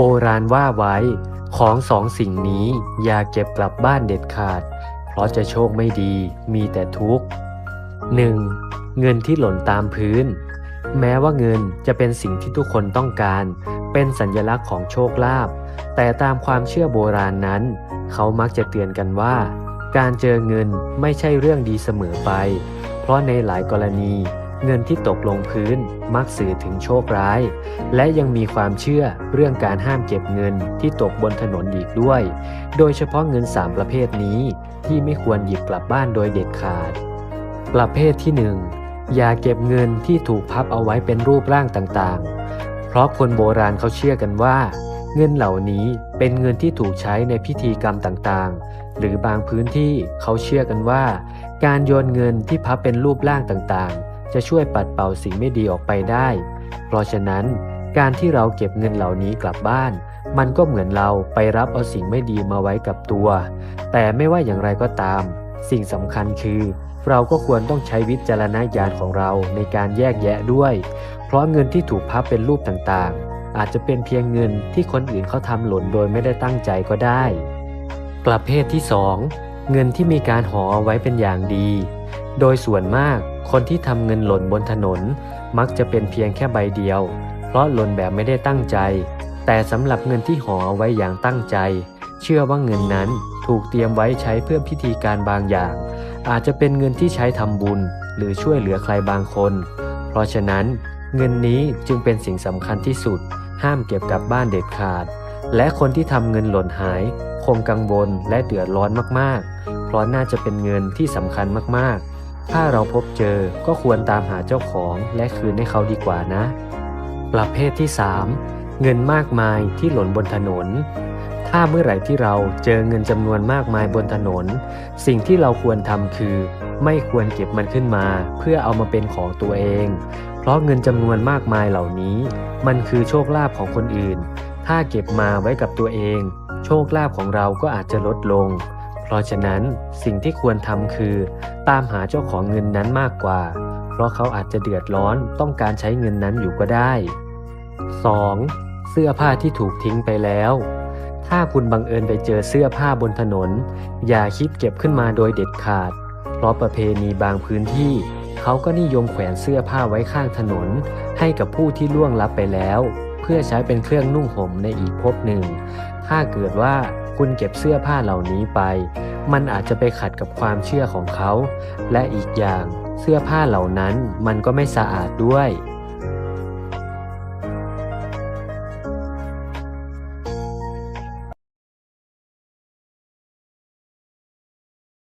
โบราณว่าไว้ ของสองสิ่งนี้อย่าเก็บกลับบ้านเด็ดขาด เพราะจะโชคไม่ดีมีแต่ทุกข์ 1. เงินที่หล่นตามพื้น แม้ว่าเงินจะเป็นสิ่งที่ทุกคนต้องการ เป็นสัญลักษณ์ของโชคลาภแต่ตามความเชื่อโบราณนั้น เขามักจะเตือนกันว่า การเจอเงินไม่ใช่เรื่องดีเสมอไป เพราะในหลายกรณี เงินที่ตกลงพื้นมักสื่อถึงโชคร้าย และยังมีความเชื่อเรื่องการห้ามเก็บเงินที่ตกบนถนนอีกด้วย โดยเฉพาะเงินสามประเภทนี้ที่ไม่ควรหยิบกลับบ้านโดยเด็ดขาด ประเภทที่หนึ่งอย่าเก็บเงินที่ถูกพับเอาไว้เป็นรูปร่างต่างๆ เพราะคนโบราณเขาเชื่อกันว่า เงินเหล่านี้เป็นเงินที่ถูกใช้ในพิธีกรรมต่างๆ หรือบางพื้นที่เขาเชื่อกันว่า การโยนเงินที่พับเป็นรูปร่างต่างๆ จะช่วยปัดเป่าสิ่งไม่ดีออกไปได้ เพราะฉะนั้น การที่เราเก็บเงินเหล่านี้กลับบ้าน มันก็เหมือนเราไปรับเอาสิ่งไม่ดีมาไว้กับตัว แต่ไม่ว่าอย่างไรก็ตาม สิ่งสำคัญคือ เราก็ควรต้องใช้วิจารณญาณของเราในการแยกแยะด้วย เพราะเงินที่ถูกพับเป็นรูปต่างๆ อาจจะเป็นเพียงเงินที่คนอื่นเขาทำหล่นโดยไม่ได้ตั้งใจก็ได้ ประเภทที่ 2 เงินที่มีการห่อเอาไว้เป็นอย่างดี โดยส่วนมาก คนที่ทำเงินหล่นบนถนน มักจะเป็นเพียงแค่ใบเดียว เพราะหล่นแบบไม่ได้ตั้งใจ แต่สำหรับเงินที่ห่อเอาไว้อย่างตั้งใจ เชื่อว่าเงินนั้นถูกเตรียมไว้ใช้เพื่อพิธีการบางอย่าง อาจจะเป็นเงินที่ใช้ทำบุญ หรือช่วยเหลือใครบางคน เพราะฉะนั้น เงินนี้จึงเป็นสิ่งสำคัญที่สุด ห้ามเก็บกลับบ้านเด็ดขาด และคนที่ทำเงินหล่นหาย คงกังวลและเดือดร้อนมากๆ เพราะน่าจะเป็นเงินที่สำคัญมากๆ ถ้าเราพบเจอก็ควรตามหาเจ้าของและคืนให้เขาดีกว่านะ ประเภทที่ 3 เงินมากมายที่หล่นบนถนน ถ้าเมื่อไหร่ที่เราเจอเงินจำนวนมากมายบนถนน สิ่งที่เราควรทำคือ ไม่ควรเก็บมันขึ้นมา เพื่อเอามาเป็นของตัวเอง เพราะเงินจำนวนมากมายเหล่านี้ มันคือโชคลาภของคนอื่น ถ้าเก็บมาไว้กับตัวเอง โชคลาภของเราก็อาจจะลดลง เพราะฉะนั้นสิ่งที่ควรทำคือ ตามหาเจ้าของเงินนั้นมากกว่า เพราะเขาอาจจะเดือดร้อนต้องการใช้เงินนั้นอยู่ก็ได้ 2. เสื้อผ้าที่ถูกทิ้งไปแล้ว ถ้าคุณบังเอิญไปเจอเสื้อผ้าบนถนน อย่าคิดเก็บขึ้นมาโดยเด็ดขาด เพราะประเพณีบางพื้นที่ เขาก็นิยมแขวนเสื้อผ้าไว้ข้างถนน ให้กับผู้ที่ล่วงลับไปแล้ว เพื่อใช้เป็นเครื่องนุ่งห่มในอีกภพหนึ่ง ถ้าเกิดว่า คุณเก็บเสื้อผ้าเหล่านี้ไป มันอาจจะไปขัดกับความเชื่อของเขา และอีกอย่างเสื้อผ้าเหล่านั้นมันก็ไม่สะอาดด้วย